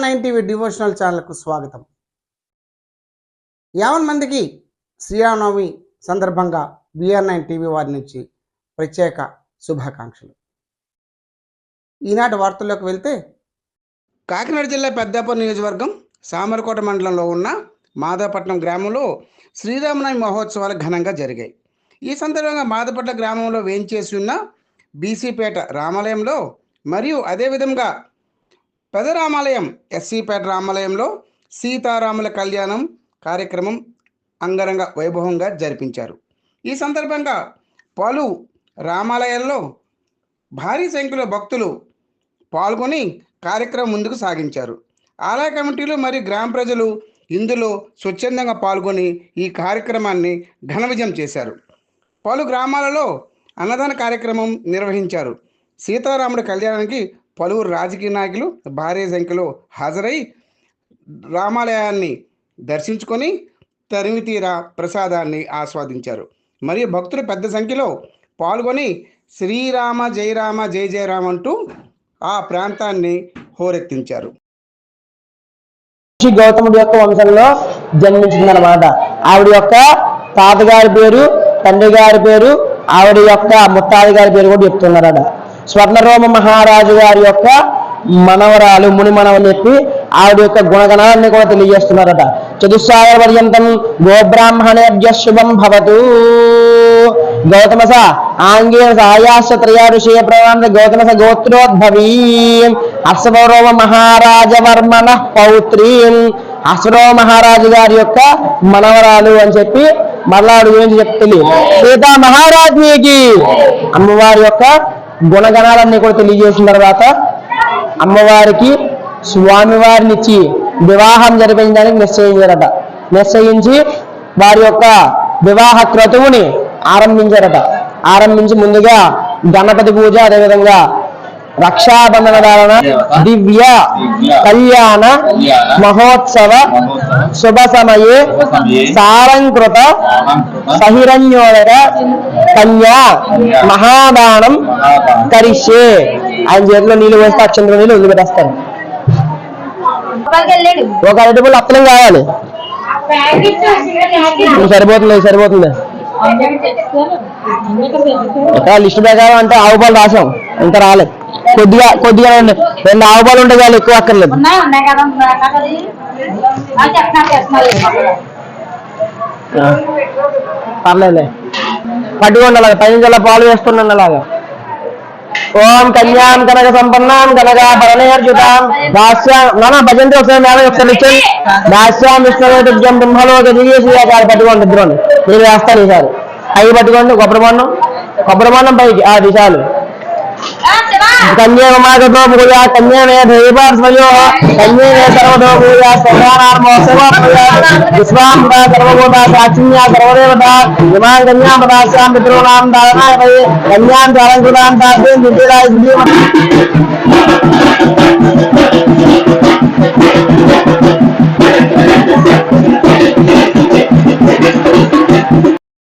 Nine TV devotional ఛానల్కు స్వాగతం. యావన్ మందికి శ్రీరామనవమి సందర్భంగా బిఆర్ నైన్ టీవీ వారి నుంచి ప్రత్యేక శుభాకాంక్షలు. ఈనాటి వార్తల్లోకి వెళ్తే కాకినాడ జిల్లా పెద్దాపూర్ నియోజకవర్గం సామరకోట మండలంలో ఉన్న మాధవపట్నం గ్రామంలో శ్రీరామనవమి మహోత్సవాలు ఘనంగా జరిగాయి. ఈ సందర్భంగా మాధవపట్నం గ్రామంలో వేంచేసి ఉన్న బీసీపేట రామాలయంలో మరియు అదేవిధంగా పెద రామాలయం ఎస్సీపేట రామాలయంలో సీతారాముల కళ్యాణం కార్యక్రమం అంగరంగ వైభవంగా జరిపించారు. ఈ సందర్భంగా పలు రామాలయాల్లో భారీ సంఖ్యలో భక్తులు పాల్గొని కార్యక్రమం ముందుకు సాగించారు. ఆలయ కమిటీలు మరియు గ్రామ ప్రజలు ఇందులో స్వచ్ఛందంగా పాల్గొని ఈ కార్యక్రమాన్ని ఘన విజయం చేశారు. పలు గ్రామాలలో అన్నదాన కార్యక్రమం నిర్వహించారు. సీతారాముడి కళ్యాణానికి పలువురు రాజకీయ నాయకులు భారీ సంఖ్యలో హాజరై రామాలయాన్ని దర్శించుకొని తరిమితీర ప్రసాదాన్ని ఆస్వాదించారు. మరియు భక్తులు పెద్ద సంఖ్యలో పాల్గొని శ్రీరామ జయరామ జయ జయరామ అంటూ ఆ ప్రాంతాన్ని హోరెత్తించారు. గౌతముడి యొక్క వంశంలో జన్మించిందనమాట ఆవిడ యొక్క తాతగారి పేరు తండ్రి గారి పేరు ఆవిడ యొక్క ముత్తాది గారి పేరు కూడా చెప్తున్నారట. స్వర్ణరోమ మహారాజు గారి యొక్క మనవరాలు ముని మనవని చెప్పి ఆవిడ యొక్క గుణగణాన్ని కూడా తెలియజేస్తున్నారట. చతుస్సాయ పర్యంతం గోబ్రాహ్మణేభ్య శుభం భవతు. గౌతమస ఆంగేన సహాయాశ త్రయా ఋషయ ప్రమాణ గౌతమస గోత్రోద్భవీ. అశ్వరోమ మహారాజవర్మణ పౌత్రీం. అశ్వరోమ మహారాజు గారి యొక్క మనవరాలు అని చెప్పి మరలా గురించి చెప్తుంది సీతా మహారాజ్ఞికి అమ్మవారి యొక్క గుణగణాలన్నీ కూడా తెలియజేసిన తర్వాత అమ్మవారికి స్వామివారిని ఇచ్చి వివాహం జరిపించడానికి నిశ్చయించారట నిశ్చయించి వారి యొక్క వివాహ క్రతువుని ఆరంభించారట ఆరంభించి ముందుగా గణపతి పూజ అదేవిధంగా రక్షాబంధన ధారణ దివ్య కళ్యాణ మహోత్సవ శుభ సమయే సారంకృత సహిరణ్యోదర కన్యా మహాదానం కరిష్యే ఆయన చేతిలో నీళ్ళు వేస్తే అక్షంలో నీళ్ళు వదిలిపెట్టేస్తారు వెళ్ళాడు. ఒక అరటిపళ్ళు అత్తలం కావాలి. ఇది సరిపోతుంది సరిపోతుంది. లిస్ట్ ప్రకారం అంటే ఆవు పాలు రాసాం ఇంకా రాలేదు. కొద్దిగా కొద్దిగా ఉండే రెండు ఆవు పాలు ఉంటే చాలు ఎక్కువ అక్కర్లేదు. పర్లేదులే. పట్టుకోండి అలాగా. పైన పాలు వేస్తున్నాను అలాగా. ఓం కన్యాం కనక సంపన్నాం కనక భరణేర్జుతాం దాస్యాం నానా భజంతి ఒకసారి మేడం ఒకసారి ఇచ్చాను దాస్యాం విష్ణువేదిభ్యం బ్రహ్మలో దిగేసి పట్టుకోండి ఇద్దరు మీరు వేస్తారు ఈసారి. అవి పట్టుకోండి కొబ్బరి బొండం. కొబ్బరి బొండం పైకి ఆ దిశాలు. కన్యామాగతో పూజ కన్యామే దైవాస్మయో కన్యామే సర్వతో పూజ సర్వానార్మోత్సవ పూజ విశ్వాంబ సర్వభూత సాక్షిణ్య సర్వదేవత ఇమాం కన్యాం పదాస్యాం పితॄణాం దారణాయ కన్యాం చాలంకృతాం తాస్యం దివ్యరాయ దివ్యమ